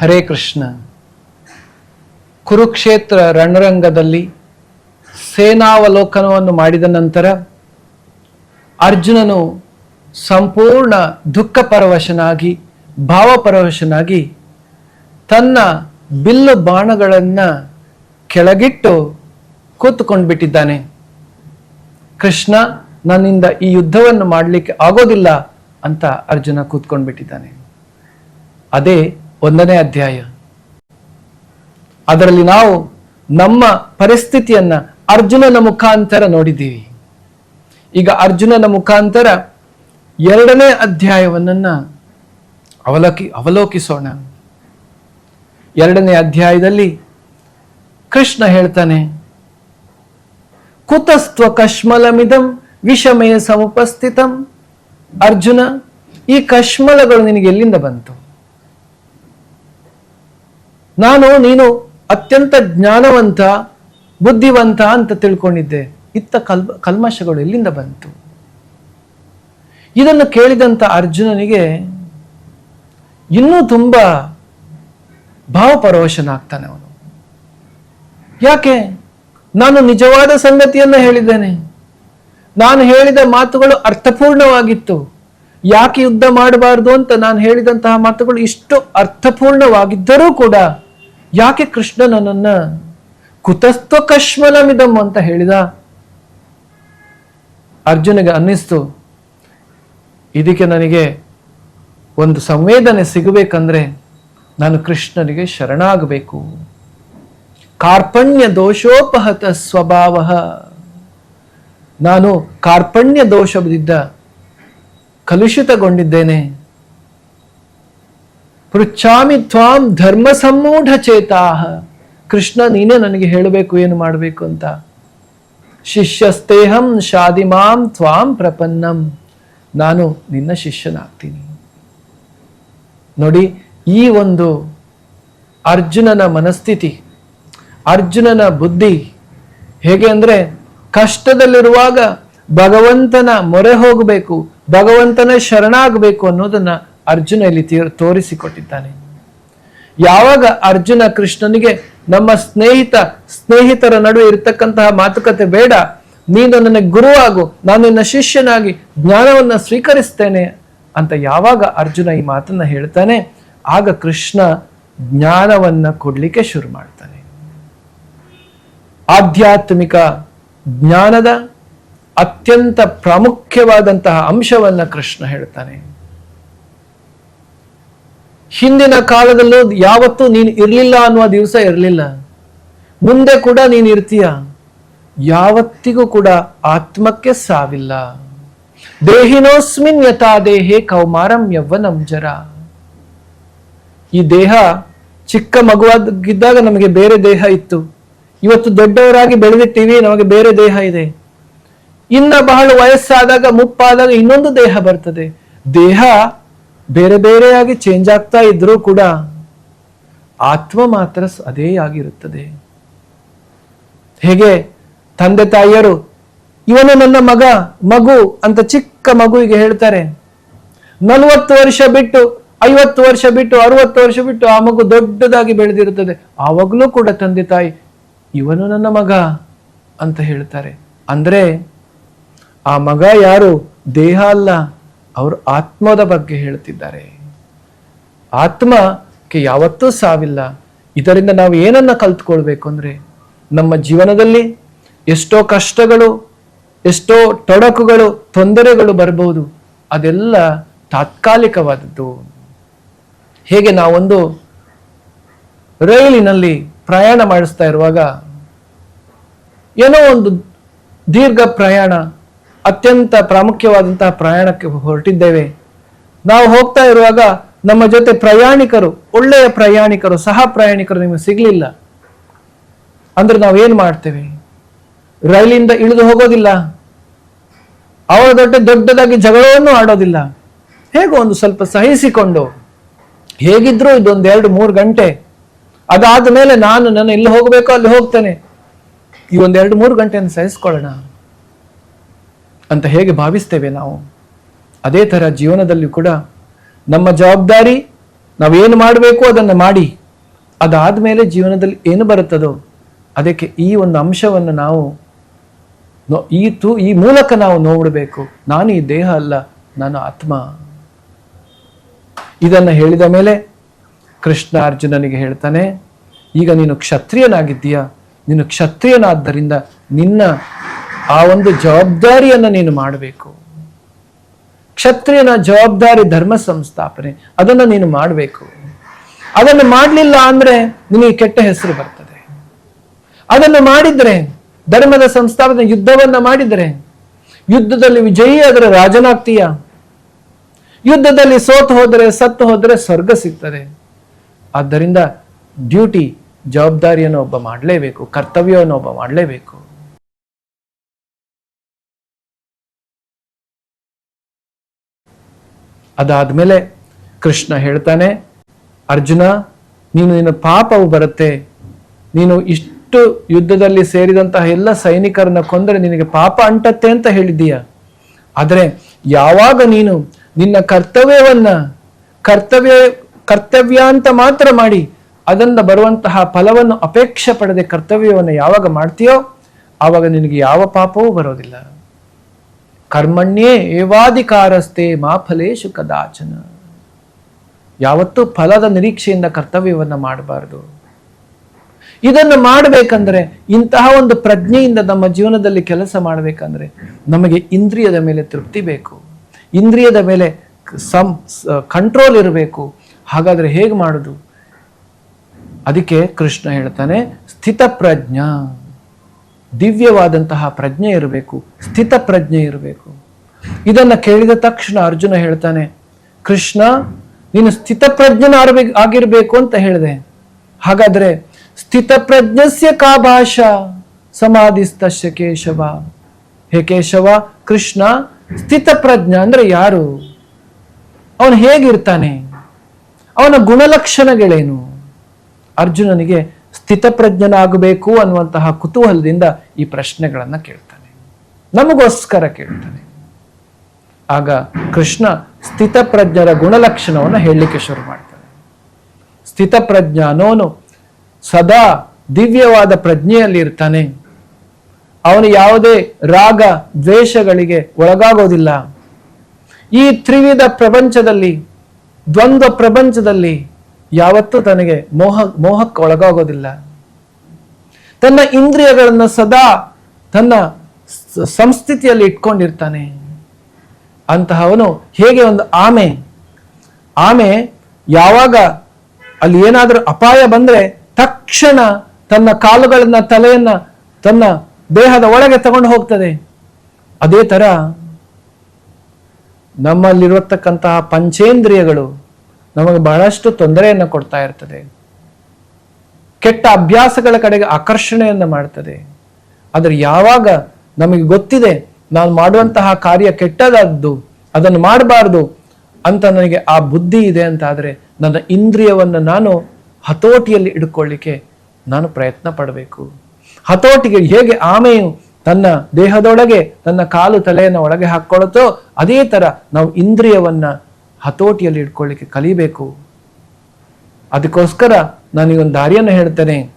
ಹರೇ ಕೃಷ್ಣ. ಕುರುಕ್ಷೇತ್ರ ರಣರಂಗದಲ್ಲಿ ಸೇನಾವಲೋಕನವನ್ನು ಮಾಡಿದ ನಂತರ ಅರ್ಜುನನು ಸಂಪೂರ್ಣ ದುಃಖ ಪರವಶನಾಗಿ ಭಾವಪರವಶನಾಗಿ ತನ್ನ ಬಿಲ್ಲು ಬಾಣಗಳನ್ನು ಕೆಳಗಿಟ್ಟು ಕೂತ್ಕೊಂಡು ಬಿಟ್ಟಿದ್ದಾನೆ ಕೃಷ್ಣ, ನನ್ನಿಂದ ಈ ಯುದ್ಧವನ್ನು ಮಾಡಲಿಕ್ಕೆ ಆಗೋದಿಲ್ಲ ಅಂತ ಅರ್ಜುನ ಕೂತ್ಕೊಂಡು ಬಿಟ್ಟಿದ್ದಾನೆ ಅದೇ ಒಂದನೇ ಅಧ್ಯಾಯ. ಅದರಲ್ಲಿ ನಾವು ನಮ್ಮ ಪರಿಸ್ಥಿತಿಯನ್ನ ಅರ್ಜುನನ ಮುಖಾಂತರ ನೋಡಿದ್ದೀವಿ. ಈಗ ಅರ್ಜುನನ ಮುಖಾಂತರ ಎರಡನೇ ಅಧ್ಯಾಯವನ್ನ ಅವಲೋಕಿ, ಅವಲೋಕಿಸೋಣ. ಎರಡನೇ ಅಧ್ಯಾಯದಲ್ಲಿ ಕೃಷ್ಣ ಹೇಳ್ತಾನೆ, ಕುತಸ್ತ್ವ ಕಶ್ಮಲಮಿದಂ ವಿಷಮಯ ಸಮುಪಸ್ಥಿತಂ. ಅರ್ಜುನ, ಈ ಕಶ್ಮಲಗಳು ನಿನಗೆ ಎಲ್ಲಿಂದ ಬಂತು? ನಾನು, ನೀನು ಅತ್ಯಂತ ಜ್ಞಾನವಂತ, ಬುದ್ಧಿವಂತ ಅಂತ ತಿಳ್ಕೊಂಡಿದ್ದೆ. ಇತ್ತ ಕಲ್ ಕಲ್ಮಶಗಳು ಎಲ್ಲಿಂದ ಬಂತು? ಇದನ್ನು ಕೇಳಿದಂತ ಅರ್ಜುನನಿಗೆ ಇನ್ನೂ ತುಂಬ ಭಾವಪರವಶನಾಗ್ತಾನೆ ಅವನು. ಯಾಕೆ? ನಾನು ನಿಜವಾದ ಸಂಗತಿಯನ್ನ ಹೇಳಿದ್ದೇನೆ. ನಾನು ಹೇಳಿದ ಮಾತುಗಳು ಅರ್ಥಪೂರ್ಣವಾಗಿತ್ತು. ಯಾಕೆ ಯುದ್ಧ ಮಾಡಬಾರದು ಅಂತ ನಾನು ಹೇಳಿದಂತಹ ಮಾತುಗಳು ಇಷ್ಟು ಅರ್ಥಪೂರ್ಣವಾಗಿದ್ದರೂ ಕೂಡ ಯಾಕೆ ಕೃಷ್ಣ ನನ್ನನ್ನ ಕುತಸ್ತ್ವ ಕಶ್ಮಲಮಿದಂ ಅಂತ ಹೇಳಿದ? ಅರ್ಜುನಿಗೆ ಅನ್ನಿಸ್ತು, ಇದಕ್ಕೆ ನನಗೆ ಒಂದು ಸಂವೇದನೆ ಸಿಗಬೇಕಂದ್ರೆ ನಾನು ಕೃಷ್ಣನಿಗೆ ಶರಣಾಗಬೇಕು. ಕಾರ್ಪಣ್ಯ ದೋಷೋಪಹತ ಸ್ವಭಾವ. ನಾನು ಕಾರ್ಪಣ್ಯ ದೋಷದಿಂದ ಕಲುಷಿತಗೊಂಡಿದ್ದೇನೆ. ಪೃಚ್ಛಾಮಿ ತ್ವಾಂ ಧರ್ಮ ಚೇತಾಹ. ಕೃಷ್ಣ, ನೀನೇ ನನಗೆ ಹೇಳಬೇಕು ಏನು ಮಾಡಬೇಕು ಅಂತ. ಶಿಷ್ಯಸ್ತೇಹಂ ಶಾದಿಮಾಂ ತ್ವಾಂ ಪ್ರಪನ್ನಂ. ನಾನು ನಿನ್ನ ಶಿಷ್ಯನಾಗ್ತೀನಿ. ನೋಡಿ, ಈ ಒಂದು ಅರ್ಜುನನ ಮನಸ್ಥಿತಿ, ಅರ್ಜುನನ ಬುದ್ಧಿ ಹೇಗೆ ಅಂದರೆ ಕಷ್ಟದಲ್ಲಿರುವಾಗ ಭಗವಂತನ ಮೊರೆ ಹೋಗಬೇಕು, ಭಗವಂತನ ಶರಣಾಗಬೇಕು ಅನ್ನೋದನ್ನ ಅರ್ಜುನ ಇಲ್ಲಿ ತೋರಿಸಿಕೊಟ್ಟಿದ್ದಾನೆ. ಯಾವಾಗ ಅರ್ಜುನ ಕೃಷ್ಣನಿಗೆ ನಮ್ಮ ಸ್ನೇಹಿತ, ಸ್ನೇಹಿತರ ನಡುವೆ ಇರತಕ್ಕಂತಹ ಮಾತುಕತೆ ಬೇಡ, ನೀನು ನನಗೆ ಗುರುವಾಗು, ನಾನು ನಿನ್ನ ಶಿಷ್ಯನಾಗಿ ಜ್ಞಾನವನ್ನ ಸ್ವೀಕರಿಸ್ತೇನೆ ಅಂತ ಯಾವಾಗ ಅರ್ಜುನ ಈ ಮಾತನ್ನ ಹೇಳ್ತಾನೆ, ಆಗ ಕೃಷ್ಣ ಜ್ಞಾನವನ್ನ ಕೊಡ್ಲಿಕ್ಕೆ ಶುರು ಮಾಡ್ತಾನೆ. ಆಧ್ಯಾತ್ಮಿಕ ಜ್ಞಾನದ ಅತ್ಯಂತ ಪ್ರಾಮುಖ್ಯವಾದಂತಹ ಅಂಶವನ್ನ ಕೃಷ್ಣ ಹೇಳ್ತಾನೆ. ಹಿಂದಿನ ಕಾಲದಲ್ಲೂ ಯಾವತ್ತೂ ನೀನು ಇರಲಿಲ್ಲ ಅನ್ನುವ ದಿವಸ ಇರಲಿಲ್ಲ. ಮುಂದೆ ಕೂಡ ನೀನು ಇರ್ತೀಯ. ಯಾವತ್ತಿಗೂ ಕೂಡ ಆತ್ಮಕ್ಕೆ ಸಾವಿಲ್ಲ. ದೇಹಿನೋಸ್ಮಿನ್ ಯಥಾ ದೇಹೇ ಕೌಮಾರಂ ಯವ್ವನಂ ಜರ. ಈ ದೇಹ ಚಿಕ್ಕ ಮಗುವಾಗಿದ್ದಾಗ ನಮಗೆ ಬೇರೆ ದೇಹ ಇತ್ತು. ಇವತ್ತು ದೊಡ್ಡವರಾಗಿ ಬೆಳೆದಿರ್ತೀವಿ ನಮಗೆ ಬೇರೆ ದೇಹ ಇದೆ. ಇನ್ನ ಬಹಳ ವಯಸ್ಸಾದಾಗ, ಮುಪ್ಪಾದಾಗ ಇನ್ನೊಂದು ದೇಹ ಬರ್ತದೆ. ದೇಹ ಬೇರೆ ಬೇರೆಯಾಗಿ ಚೇಂಜ್ ಆಗ್ತಾ ಇದ್ರೂ ಕೂಡ ಆತ್ಮ ಮಾತ್ರ ಅದೇ ಆಗಿರುತ್ತದೆ. ಹೇಗೆ? ತಂದೆ ತಾಯಿಯರು, ಇವನು ನನ್ನ ಮಗ, ಮಗು ಅಂತ ಚಿಕ್ಕ ಮಗುವಿಗೆ ಹೇಳ್ತಾರೆ. ನಲವತ್ತು ವರ್ಷ ಬಿಟ್ಟು, ಐವತ್ತು ವರ್ಷ ಬಿಟ್ಟು, ಅರವತ್ತು ವರ್ಷ ಬಿಟ್ಟು ಆ ಮಗು ದೊಡ್ಡದಾಗಿ ಬೆಳೆದಿರುತ್ತದೆ. ಆವಾಗಲೂ ಕೂಡ ತಂದೆ ತಾಯಿ, ಇವನು ನನ್ನ ಮಗ ಅಂತ ಹೇಳ್ತಾರೆ. ಅಂದ್ರೆ ಆ ಮಗ ಯಾರು? ದೇಹ ಅಲ್ಲ. ಅವರು ಆತ್ಮದ ಬಗ್ಗೆ ಹೇಳ್ತಿದ್ದಾರೆ. ಆತ್ಮಕ್ಕೆ ಯಾವತ್ತೂ ಸಾವಿಲ್ಲ. ಇದರಿಂದ ನಾವು ಏನನ್ನ ಕಲ್ತ್ಕೊಳ್ಬೇಕು ಅಂದ್ರೆ ನಮ್ಮ ಜೀವನದಲ್ಲಿ ಎಷ್ಟೋ ಕಷ್ಟಗಳು, ಎಷ್ಟೋ ತೊಡಕುಗಳು, ತೊಂದರೆಗಳು ಬರಬಹುದು. ಅದೆಲ್ಲ ತಾತ್ಕಾಲಿಕವಾದದ್ದು. ಹೇಗೆ ನಾವೊಂದು ರೈಲಿನಲ್ಲಿ ಪ್ರಯಾಣ ಮಾಡಿಸ್ತಾ ಇರುವಾಗ ಏನೋ ಒಂದು ದೀರ್ಘ ಪ್ರಯಾಣ ಅತ್ಯಂತ ಪ್ರಾಮುಖ್ಯವಾದಂತಹ ಪ್ರಯಾಣಕ್ಕೆ ಹೊರಟಿದ್ದೇವೆ. ನಾವು ಹೋಗ್ತಾ ಇರುವಾಗ ನಮ್ಮ ಜೊತೆ ಪ್ರಯಾಣಿಕರು, ಒಳ್ಳೆಯ ಪ್ರಯಾಣಿಕರು, ಸಹ ಪ್ರಯಾಣಿಕರು ನಿಮಗೆ ಸಿಗಲಿಲ್ಲ. ಅಂದ್ರೆ ನಾವೇನ್ ಮಾಡ್ತೇವೆ? ರೈಲಿಂದ ಇಳಿದು ಹೋಗೋದಿಲ್ಲ. ಅವರ ದೊಡ್ಡ ದೊಡ್ಡದಾಗಿ ಜಗಳವನ್ನು ಆಡೋದಿಲ್ಲ. ಹೇಗೋ ಒಂದು ಸ್ವಲ್ಪ ಸಹಿಸಿಕೊಂಡು. ಹೇಗಿದ್ರೂ ಇದೊಂದು ಎರಡು ಮೂರು ಗಂಟೆ. ಅದಾದ ಮೇಲೆ ನಾನು ನಾನು ಎಲ್ಲಿ ಹೋಗಬೇಕೋ ಅಲ್ಲಿ ಹೋಗ್ತೇನೆ. ಈ ಒಂದು ಎರಡು ಮೂರು ಗಂಟೆಯನ್ನು ಸಹಿಸ್ಕೊಳ್ಳೋಣ. ಅಂತ ಹೇಗೆ ಭಾವಿಸ್ತೇವೆ ನಾವು? ಅದೇ ತರ ಜೀವನದಲ್ಲಿ ಕೂಡ ನಮ್ಮ ಜವಾಬ್ದಾರಿ ನಾವೇನು ಮಾಡಬೇಕು ಅದನ್ನು ಮಾಡಿ ಅದಾದ್ಮೇಲೆ ಜೀವನದಲ್ಲಿ ಏನು ಬರುತ್ತದೋ ಅದಕ್ಕೆ ಈ ಒಂದು ಅಂಶವನ್ನು ನಾವು ಈ ತು, ಈ ಮೂಲಕ ನಾವು ನೋಡಬೇಕು. ನಾನು ಈ ದೇಹ ಅಲ್ಲ, ನಾನು ಆತ್ಮ. ಇದನ್ನು ಹೇಳಿದ ಮೇಲೆ ಕೃಷ್ಣ ಅರ್ಜುನನಿಗೆ ಹೇಳ್ತಾನೆ, ಈಗ ನೀನು ಕ್ಷತ್ರಿಯನಾಗಿದ್ದೀಯಾ? ನೀನು ಕ್ಷತ್ರಿಯನಾದ್ದರಿಂದ ನಿನ್ನ ಆ ಒಂದು ಜವಾಬ್ದಾರಿಯನ್ನು ನೀನು ಮಾಡಬೇಕು. ಕ್ಷತ್ರಿಯನ ಜವಾಬ್ದಾರಿ ಧರ್ಮ ಸಂಸ್ಥಾಪನೆ, ಅದನ್ನು ನೀನು ಮಾಡಬೇಕು. ಅದನ್ನು ಮಾಡಲಿಲ್ಲ ಅಂದ್ರೆ ನಿನಗೆ ಕೆಟ್ಟ ಹೆಸರು ಬರ್ತದೆ. ಅದನ್ನು ಮಾಡಿದ್ರೆ, ಧರ್ಮದ ಸಂಸ್ಥಾಪನೆ ಯುದ್ಧವನ್ನ ಮಾಡಿದರೆ, ಯುದ್ಧದಲ್ಲಿ ವಿಜಯಿ ಆದರೆ ರಾಜನಾಗ್ತೀಯ? ಯುದ್ಧದಲ್ಲಿ ಸೋತು ಹೋದರೆ, ಸತ್ತು ಹೋದರೆ ಸ್ವರ್ಗ ಸಿಗ್ತದೆ. ಆದ್ದರಿಂದ ಡ್ಯೂಟಿ, ಜವಾಬ್ದಾರಿಯನ್ನು ಒಬ್ಬ ಮಾಡಲೇಬೇಕು, ಕರ್ತವ್ಯವನ್ನು ಒಬ್ಬ ಮಾಡಲೇಬೇಕು. ಅದಾದ್ಮೇಲೆ ಕೃಷ್ಣ ಹೇಳ್ತಾನೆ, ಅರ್ಜುನ, ನೀನು ನಿನ್ನ ಪಾಪವು ಬರುತ್ತೆ. ನೀನು ಇಷ್ಟು ಯುದ್ಧದಲ್ಲಿ ಸೇರಿದಂತಹ ಎಲ್ಲ ಸೈನಿಕರನ್ನ ಕೊಂದರೆ ನಿನಗೆ ಪಾಪ ಅಂಟತ್ತೆ ಅಂತ ಹೇಳಿದ್ದೀಯ. ಆದರೆ ಯಾವಾಗ ನೀನು ನಿನ್ನ ಕರ್ತವ್ಯವನ್ನ, ಕರ್ತವ್ಯ ಕರ್ತವ್ಯ ಅಂತ ಮಾತ್ರ ಮಾಡಿ ಅದನ್ನ ಬರುವಂತಹ ಫಲವನ್ನು ಅಪೇಕ್ಷೆ ಪಡೆದೇ ಕರ್ತವ್ಯವನ್ನು ಯಾವಾಗ ಮಾಡ್ತೀಯೋ ಆವಾಗ ನಿನಗೆ ಯಾವ ಪಾಪವೂ ಬರೋದಿಲ್ಲ. ಕರ್ಮಣ್ಯೇ ಏವಾಧಿಕಾರಸ್ಥೆ ಮಾ ಫಲೇಶು ಕದಾಚನ. ಯಾವತ್ತೂ ಫಲದ ನಿರೀಕ್ಷೆಯಿಂದ ಕರ್ತವ್ಯವನ್ನು ಮಾಡಬಾರದು. ಇದನ್ನು ಮಾಡಬೇಕಂದ್ರೆ ಇಂತಹ ಒಂದು ಪ್ರಜ್ಞೆಯಿಂದ ನಮ್ಮ ಜೀವನದಲ್ಲಿ ಕೆಲಸ ಮಾಡಬೇಕಂದ್ರೆ ನಮಗೆ ಇಂದ್ರಿಯದ ಮೇಲೆ ತೃಪ್ತಿ ಬೇಕು. ಇಂದ್ರಿಯದ ಮೇಲೆ ಸಂ ಕಂಟ್ರೋಲ್ ಇರಬೇಕು. ಹಾಗಾದರೆ ಹೇಗೆ ಮಾಡೋದು? ಅದಕ್ಕೆ ಕೃಷ್ಣ ಹೇಳ್ತಾನೆ, ಸ್ಥಿತಪ್ರಜ್ಞ. ದಿವ್ಯವಾದಂತಹ ಪ್ರಜ್ಞೆ ಇರಬೇಕು, ಸ್ಥಿತ ಪ್ರಜ್ಞೆ ಇರಬೇಕು. ಇದನ್ನು ಕೇಳಿದ ತಕ್ಷಣ ಅರ್ಜುನ ಹೇಳ್ತಾನೆ, ಕೃಷ್ಣ, ನೀನು ಸ್ಥಿತಪ್ರಜ್ಞನ ಆಗಿರ್ಬೇಕು ಅಂತ ಹೇಳಿದೆ. ಹಾಗಾದ್ರೆ ಸ್ಥಿತಪ್ರಜ್ಞಸ್ಯ ಕಾ ಭಾಷಾ ಸಮಾಧಿಸ್ತಶ್ಯ ಕೇಶವ. ಹೇ ಕೇಶವ, ಕೃಷ್ಣ ಸ್ಥಿತಪ್ರಜ್ಞ ಅಂದ್ರೆ ಯಾರು? ಅವನು ಹೇಗಿರ್ತಾನೆ? ಅವನ ಗುಣಲಕ್ಷಣಗಳೇನು? ಅರ್ಜುನನಿಗೆ ಸ್ಥಿತಪ್ರಜ್ಞನಾಗಬೇಕು ಅನ್ನುವಂತಹ ಕುತೂಹಲದಿಂದ ಈ ಪ್ರಶ್ನೆಗಳನ್ನ ಕೇಳ್ತಾನೆ. ನಮಗೋಸ್ಕರ ಕೇಳ್ತಾನೆ. ಆಗ ಕೃಷ್ಣ ಸ್ಥಿತಪ್ರಜ್ಞರ ಗುಣಲಕ್ಷಣವನ್ನು ಹೇಳಲಿಕ್ಕೆ ಶುರು ಮಾಡ್ತಾನೆ. ಸ್ಥಿತಪ್ರಜ್ಞ ಅನ್ನೋನು ಸದಾ ದಿವ್ಯವಾದ ಪ್ರಜ್ಞೆಯಲ್ಲಿ ಇರ್ತಾನೆ. ಅವನು ಯಾವುದೇ ರಾಗ ದ್ವೇಷಗಳಿಗೆ ಒಳಗಾಗೋದಿಲ್ಲ. ಈ ತ್ರಿವಿಧ ಪ್ರಪಂಚದಲ್ಲಿ, ದ್ವಂದ್ವ ಪ್ರಪಂಚದಲ್ಲಿ ಯಾವತ್ತೂ ತನಗೆ ಮೋಹ, ಮೋಹಕ್ಕೆ ಒಳಗಾಗೋದಿಲ್ಲ. ತನ್ನ ಇಂದ್ರಿಯಗಳನ್ನು ಸದಾ ತನ್ನ ಸಂಸ್ಥಿತಿಯಲ್ಲಿ ಇಟ್ಕೊಂಡಿರ್ತಾನೆ. ಅಂತಹವನು ಹೇಗೆ ಒಂದು ಆಮೆ? ಆಮೆ ಯಾವಾಗ ಅಲ್ಲಿ ಏನಾದರೂ ಅಪಾಯ ಬಂದ್ರೆ ತಕ್ಷಣ ತನ್ನ ಕಾಲುಗಳನ್ನ, ತಲೆಯನ್ನ ತನ್ನ ದೇಹದ ಒಳಗೆ ತಗೊಂಡು ಹೋಗ್ತದೆ. ಅದೇ ತರ ನಮ್ಮಲ್ಲಿರತಕ್ಕಂತಹ ಪಂಚೇಂದ್ರಿಯಗಳು ನಮಗೆ ಬಹಳಷ್ಟು ತೊಂದರೆಯನ್ನು ಕೊಡ್ತಾ ಇರ್ತದೆ. ಕೆಟ್ಟ ಅಭ್ಯಾಸಗಳ ಕಡೆಗೆ ಆಕರ್ಷಣೆಯನ್ನು ಮಾಡ್ತದೆ. ಆದರೆ ಯಾವಾಗ ನಮಗೆ ಗೊತ್ತಿದೆ, ನಾನು ಮಾಡುವಂತಹ ಕಾರ್ಯ ಕೆಟ್ಟದಾದ್ದು, ಅದನ್ನು ಮಾಡಬಾರ್ದು ಅಂತ ನನಗೆ ಆ ಬುದ್ಧಿ ಇದೆ ಅಂತ ಆದರೆ ನನ್ನ ಇಂದ್ರಿಯವನ್ನು ನಾನು ಹತೋಟಿಯಲ್ಲಿ ಇಟ್ಕೊಳ್ಳಿಕ್ಕೆ ನಾನು ಪ್ರಯತ್ನ ಪಡಬೇಕು. ಹತೋಟಿಗೆ ಹೇಗೆ ಆಮೆಯು ತನ್ನ ದೇಹದೊಳಗೆ, ತನ್ನ ಕಾಲು ತಲೆಯನ್ನು ಒಳಗೆ ಹಾಕ್ಕೊಳ್ಳುತ್ತೋ ಅದೇ ತರ ನಾವು ಇಂದ್ರಿಯವನ್ನ ಹತೋಟಿಯಲ್ಲಿ ಇಟ್ಕೊಳ್ಳಿಕ್ಕೆ ಕಲಿಬೇಕು. ಅದಕ್ಕೋಸ್ಕರ ನಾನು ಒಂದು ದಾರಿಯನ್ನು ಹೇಳ್ತೇನೆ.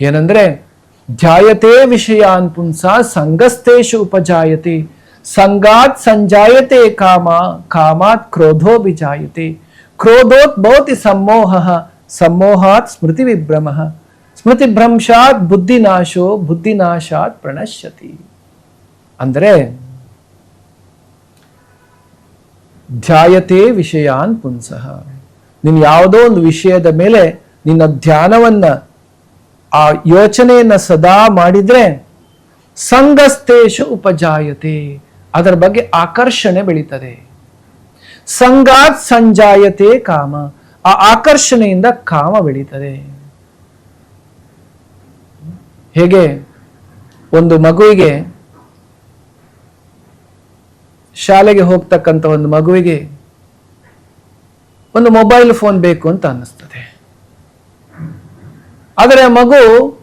ಏನಂದ್ರೆ ಧ್ಯಾಯತೆ ವಿಷಯಾನ್ ಪುಂಸ ಸಂಗಸ್ತೇಶು ಉಪಜಾಯತೆ, ಸಂಗಾತ್ ಸಂಜಾಯತೆ ಕಾಮ, ಕಾಮಾತ್ ಕ್ರೋಧೋ ವಿಜಾಯತೆ. ಕ್ರೋಧೋತ್ ಭವತಿ ಸಮ್ಮೋಹ, ಸಮ್ಮೋಹಾತ್ ಸ್ಮೃತಿ ವಿಭ್ರಮ. ಸ್ಮೃತಿ ಭ್ರಂಶಾತ್ ಬುದ್ಧಿನಾಶೋ, ಬುದ್ಧಿನಾಶಾತ್ ಪ್ರಣಶ್ಯತಿ. ಅಂದರೆ ಧ್ಯಾಯತೆ ವಿಷಯಾನ್ ಪುಂಸಃ. ನೀನು ಯಾವುದೋ ಒಂದು ವಿಷಯದ ಮೇಲೆ ನಿನ್ನ ಧ್ಯಾನವನ್ನ, ಆ ಯೋಚನೆಯನ್ನ ಸದಾ ಮಾಡಿದ್ರೆ ಸಂಘಸ್ತೇಶ ಉಪಜಾಯತೆ. ಅದರ ಬಗ್ಗೆ ಆಕರ್ಷಣೆ ಬೆಳೀತದೆ. ಸಂಗಾತ್ ಸಂಜಾಯತೆ ಕಾಮ. ಆ ಆಕರ್ಷಣೆಯಿಂದ ಕಾಮ ಬೆಳೀತದೆ. ಹೇಗೆ? ಒಂದು ಮಗುವಿಗೆ ಶಾಲೆಗೆ ಹೋಗ್ತಕ್ಕಂಥ ಒಂದು ಮಗುವಿಗೆ ಒಂದು ಮೊಬೈಲ್ ಫೋನ್ ಬೇಕು ಅಂತ ಅನ್ನಿಸ್ತದೆ. ಆದರೆ ಮಗು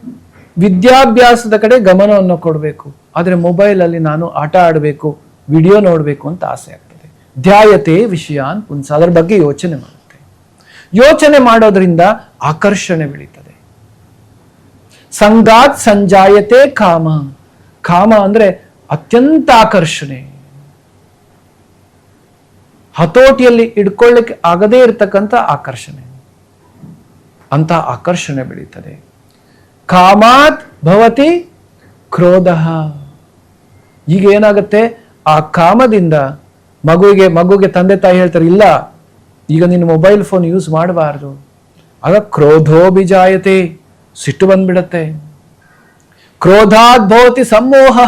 ವಿದ್ಯಾಭ್ಯಾಸದ ಕಡೆ ಗಮನವನ್ನು ಕೊಡಬೇಕು. ಆದರೆ ಮೊಬೈಲಲ್ಲಿ ನಾನು ಆಟ ಆಡಬೇಕು, ವಿಡಿಯೋ ನೋಡಬೇಕು ಅಂತ ಆಸೆ ಆಗ್ತದೆ. ಧ್ಯಾಯತೆ ವಿಷಯಾನ್ ಪುಂಸ ಅದರ ಬಗ್ಗೆ ಯೋಚನೆ ಮಾಡುತ್ತೆ. ಯೋಚನೆ ಮಾಡೋದ್ರಿಂದ ಆಕರ್ಷಣೆ ಬೆಳೀತದೆ. ಸಂಗಾತ್ ಸಂಜಾಯತೆ ಕಾಮ. ಕಾಮ ಅಂದ್ರೆ ಅತ್ಯಂತ ಆಕರ್ಷಣೆ. ಹತೋಟಿಯಲ್ಲಿ ಇಟ್ಕೊಳ್ಳಿಕ್ಕೆ ಆಗದೇ ಇರತಕ್ಕಂಥ ಆಕರ್ಷಣೆ. ಅಂತ ಆಕರ್ಷಣೆ ಬೆಳೀತದೆ. ಕಾಮಾತ್ ಭವತಿ ಕ್ರೋಧ. ಈಗ ಏನಾಗುತ್ತೆ? ಆ ಕಾಮದಿಂದ ಮಗುವಿಗೆ, ಮಗುಗೆ ತಂದೆ ತಾಯಿ ಹೇಳ್ತಾರೆ, ಇಲ್ಲ, ಈಗ ನೀನು ಮೊಬೈಲ್ ಫೋನ್ ಯೂಸ್ ಮಾಡಬಾರ್ದು. ಆಗ ಕ್ರೋಧೋ ಬಿಜಾಯತೆ ಸಿಟ್ಟು ಬಂದ್ಬಿಡತ್ತೆ. ಕ್ರೋಧಾತ್ ಭವತಿ ಸಮೋಹ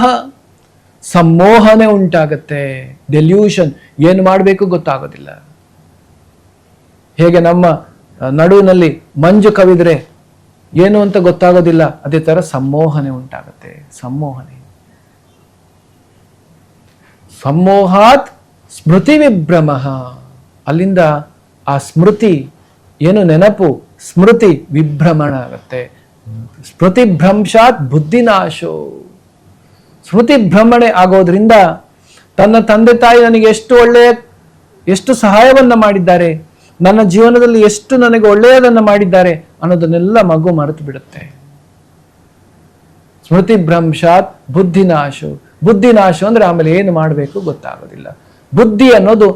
ಸಂಮೋಹನೆ ಉಂಟಾಗತ್ತೆ. ಡೆಲ್ಯೂಷನ್ ಏನು ಮಾಡಬೇಕು ಗೊತ್ತಾಗೋದಿಲ್ಲ. ಹೇಗೆ ನಮ್ಮ ನಡುವಿನಲ್ಲಿ ಮಂಜು ಕವಿದ್ರೆ ಏನು ಅಂತ ಗೊತ್ತಾಗೋದಿಲ್ಲ. ಅದೇ ತರ ಸಂಮೋಹನೆ ಉಂಟಾಗತ್ತೆ. ಸಂಮೋಹನೆ. ಸಂಮೋಹಾತ್ ಸ್ಮೃತಿ ವಿಭ್ರಮ. ಅಲ್ಲಿಂದ ಆ ಸ್ಮೃತಿ, ಏನು ನೆನಪು, ಸ್ಮೃತಿ ವಿಭ್ರಮಣ ಆಗತ್ತೆ. ಸ್ಮೃತಿ ಭ್ರಂಶಾತ್ ಬುದ್ಧಿನಾಶೋ. ಸ್ಮೃತಿ ಭ್ರಮಣೆ ಆಗೋದ್ರಿಂದ ತನ್ನ ತಂದೆ ತಾಯಿ ನನಗೆ ಎಷ್ಟು ಒಳ್ಳೆಯ, ಎಷ್ಟು ಸಹಾಯವನ್ನ ಮಾಡಿದ್ದಾರೆ, ನನ್ನ ಜೀವನದಲ್ಲಿ ಎಷ್ಟು ನನಗೆ ಒಳ್ಳೆಯದನ್ನ ಮಾಡಿದ್ದಾರೆ ಅನ್ನೋದನ್ನೆಲ್ಲ ಮಗು ಮರೆತು ಬಿಡುತ್ತೆ. ಸ್ಮೃತಿ ಭ್ರಂಶಾತ್ ಬುದ್ಧಿನಾಶ ಬುದ್ಧಿನಾಶ ಅಂದ್ರೆ ಆಮೇಲೆ ಏನು ಮಾಡಬೇಕು ಗೊತ್ತಾಗೋದಿಲ್ಲ. ಬುದ್ಧಿ ಅನ್ನೋದು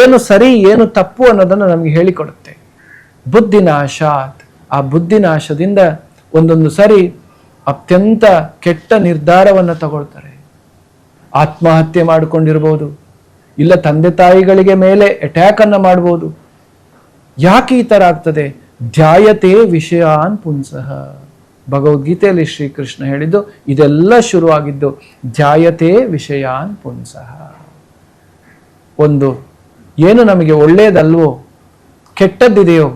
ಏನು ಸರಿ, ಏನು ತಪ್ಪು ಅನ್ನೋದನ್ನು ನಮಗೆ ಹೇಳಿಕೊಡುತ್ತೆ. ಬುದ್ಧಿನಾಶಾತ್ ಆ ಬುದ್ಧಿನಾಶದಿಂದ ಒಂದೊಂದು ಸರಿ ಅತ್ಯಂತ ಕೆಟ್ಟ ನಿರ್ಧಾರವನ್ನು ತಗೊಳ್ತಾರೆ. ಆತ್ಮಹತ್ಯೆ ಮಾಡಿಕೊಂಡಿರ್ಬೋದು, ಇಲ್ಲ ತಂದೆ ತಾಯಿಗಳಿಗೆ ಮೇಲೆ ಅಟ್ಯಾಕ್ ಅನ್ನ ಮಾಡ್ಬೋದು. ಯಾಕೆ ಈ ಥರ ಆಗ್ತದೆ? ಧ್ಯಾಯತೆ ವಿಷಯಾನ್ ಪುಂಸಃ. ಭಗವದ್ಗೀತೆಯಲ್ಲಿ ಶ್ರೀಕೃಷ್ಣ ಹೇಳಿದ್ದು, ಇದೆಲ್ಲ ಶುರುವಾಗಿದ್ದು ಧ್ಯಾಯತೆ ವಿಷಯಾನ್ ಪುಂಸಃ. ಒಂದು, ಏನು ನಮಗೆ ಒಳ್ಳೆಯದಲ್ವೋ ಕೆಟ್ಟದ್ದಿದೆಯೋ,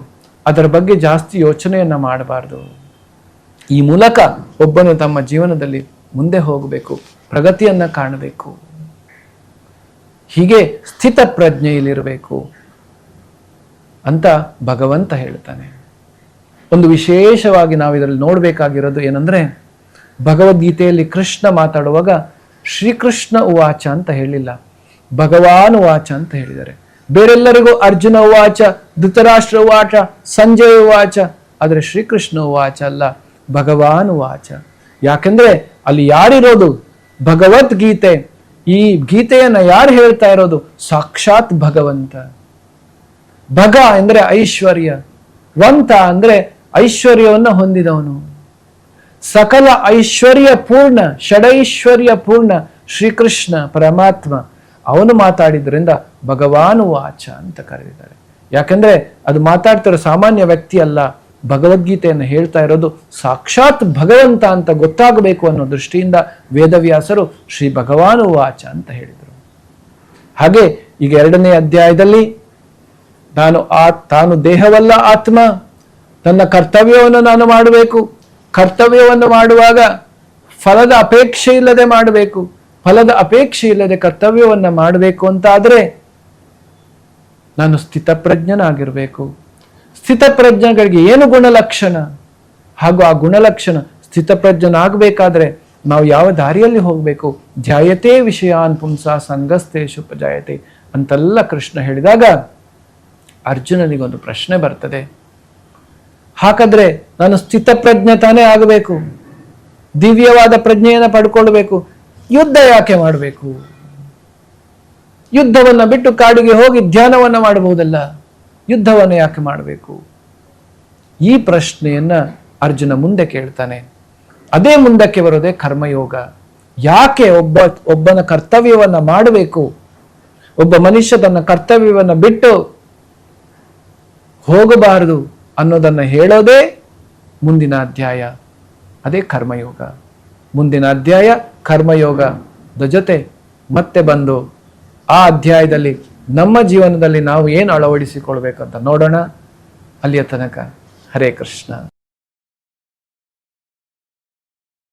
ಅದರ ಬಗ್ಗೆ ಜಾಸ್ತಿ ಯೋಚನೆಯನ್ನ ಮಾಡಬಾರ್ದು. ಈ ಮೂಲಕ ಒಬ್ಬನು ತಮ್ಮ ಜೀವನದಲ್ಲಿ ಮುಂದೆ ಹೋಗಬೇಕು, ಪ್ರಗತಿಯನ್ನ ಕಾಣಬೇಕು. ಹೀಗೆ ಸ್ಥಿತ ಪ್ರಜ್ಞೆಯಲ್ಲಿರಬೇಕು ಅಂತ ಭಗವಂತ ಹೇಳ್ತಾನೆ. ಒಂದು ವಿಶೇಷವಾಗಿ ನಾವು ಇದರಲ್ಲಿ ನೋಡಬೇಕಾಗಿರೋದು ಏನಂದ್ರೆ, ಭಗವದ್ಗೀತೆಯಲ್ಲಿ ಕೃಷ್ಣ ಮಾತಾಡುವಾಗ ಶ್ರೀಕೃಷ್ಣ ಉವಾಚ ಅಂತ ಹೇಳಿಲ್ಲ, ಭಗವಾನ್ ಉವಾಚ ಅಂತ ಹೇಳಿದ್ದಾರೆ. ಬೇರೆಲ್ಲರಿಗೂ ಅರ್ಜುನ ಉವಾಚ, ಧೃತರಾಷ್ಟ್ರ ಉವಾಚ, ಸಂಜಯ ಉವಾಚ, ಆದರೆ ಶ್ರೀಕೃಷ್ಣ ಉವಾಚ ಅಲ್ಲ. ಭಗವಾನ್ ವಾಚ. ಯಾಕಂದ್ರೆ ಅಲ್ಲಿ ಯಾರಿರೋದು? ಭಗವದ್ಗೀತೆ. ಈ ಗೀತೆಯನ್ನ ಯಾರು ಹೇಳ್ತಾ ಇರೋದು? ಸಾಕ್ಷಾತ್ ಭಗವಂತ. ಭಗ ಅಂದ್ರೆ ಐಶ್ವರ್ಯ. ವಂತ ಅಂದ್ರೆ ಐಶ್ವರ್ಯವನ್ನ ಹೊಂದಿದವನು. ಸಕಲ ಐಶ್ವರ್ಯ ಪೂರ್ಣ, ಷಡೈಶ್ವರ್ಯ ಪೂರ್ಣ ಶ್ರೀಕೃಷ್ಣ ಪರಮಾತ್ಮ. ಅವನು ಮಾತಾಡಿದ್ರಿಂದ ಭಗವಾನು ವಾಚ ಅಂತ ಕರೆದಿದ್ದಾರೆ. ಯಾಕಂದ್ರೆ ಅದು ಮಾತಾಡ್ತಿರೋ ಸಾಮಾನ್ಯ ವ್ಯಕ್ತಿ ಅಲ್ಲ. ಭಗವದ್ಗೀತೆಯನ್ನು ಹೇಳ್ತಾ ಇರೋದು ಸಾಕ್ಷಾತ್ ಭಗವಂತ ಅಂತ ಗೊತ್ತಾಗಬೇಕು ಅನ್ನೋ ದೃಷ್ಟಿಯಿಂದ ವೇದವ್ಯಾಸರು ಶ್ರೀ ಭಗವಾನು ವಾಚ ಅಂತ ಹೇಳಿದರು. ಹಾಗೆ ಈಗ ಎರಡನೇ ಅಧ್ಯಾಯದಲ್ಲಿ ನಾನು ಆ, ತಾನು ದೇಹವಲ್ಲ ಆತ್ಮ ನನ್ನ ಕರ್ತವ್ಯವನ್ನು ನಾನು ಮಾಡಬೇಕು. ಕರ್ತವ್ಯವನ್ನು ಮಾಡುವಾಗ ಫಲದ ಅಪೇಕ್ಷೆ ಇಲ್ಲದೆ ಮಾಡಬೇಕು. ಫಲದ ಅಪೇಕ್ಷೆ ಇಲ್ಲದೆ ಕರ್ತವ್ಯವನ್ನು ಮಾಡಬೇಕು ಅಂತ ಆದರೆ ನಾನು ಸ್ಥಿತಪ್ರಜ್ಞನಾಗಿರ್ಬೇಕು. ಸ್ಥಿತಪ್ರಜ್ಞಗಳಿಗೆ ಏನು ಗುಣಲಕ್ಷಣ? ಹಾಗೂ ಆ ಗುಣಲಕ್ಷಣ ಸ್ಥಿತಪ್ರಜ್ಞನಾಗಬೇಕಾದ್ರೆ ನಾವು ಯಾವ ದಾರಿಯಲ್ಲಿ ಹೋಗಬೇಕು? ಧ್ಯಾಯತೆ ವಿಷಯಾನ್ ಪುಂಸ ಸಂಗಸ್ತೇಶು ಜಾಯತೆ ಅಂತೆಲ್ಲ ಕೃಷ್ಣ ಹೇಳಿದಾಗ ಅರ್ಜುನನಿಗೊಂದು ಪ್ರಶ್ನೆ ಬರ್ತದೆ. ಹಾಗಾದ್ರೆ ನಾನು ಸ್ಥಿತಪ್ರಜ್ಞ ತಾನೇ ಆಗಬೇಕು? ದಿವ್ಯವಾದ ಪ್ರಜ್ಞೆಯನ್ನು ಪಡ್ಕೊಳ್ಬೇಕು? ಯುದ್ಧ ಯಾಕೆ ಮಾಡಬೇಕು? ಯುದ್ಧವನ್ನು ಬಿಟ್ಟು ಕಾಡಿಗೆ ಹೋಗಿ ಧ್ಯಾನವನ್ನ ಮಾಡಬಹುದಲ್ಲ? ಯುದ್ಧವನ್ನು ಯಾಕೆ ಮಾಡಬೇಕು? ಈ ಪ್ರಶ್ನೆಯನ್ನ ಅರ್ಜುನ ಮುಂದೆ ಕೇಳ್ತಾನೆ. ಅದೇ ಮುಂದಕ್ಕೆ ಬರೋದೇ ಕರ್ಮಯೋಗ. ಯಾಕೆ ಒಬ್ಬ, ಒಬ್ಬನ ಕರ್ತವ್ಯವನ್ನ ಮಾಡಬೇಕು? ಒಬ್ಬ ಮನುಷ್ಯ ತನ್ನ ಕರ್ತವ್ಯವನ್ನು ಬಿಟ್ಟು ಹೋಗಬಾರದು ಅನ್ನೋದನ್ನ ಹೇಳೋದೇ ಮುಂದಿನ ಅಧ್ಯಾಯ. ಅದೇ ಕರ್ಮಯೋಗ. ಮುಂದಿನ ಅಧ್ಯಾಯ ಕರ್ಮಯೋಗದ ಜೊತೆ ಮತ್ತೆ ಬಂದು ಆ ಅಧ್ಯಾಯದಲ್ಲಿ ನಮ್ಮ ಜೀವನದಲ್ಲಿ ನಾವು ಏನು ಅಳವಡಿಸಿಕೊಳ್ಬೇಕಂತ ನೋಡೋಣ. ಅಲ್ಲಿಯ ತನಕ ಹರೇ ಕೃಷ್ಣ.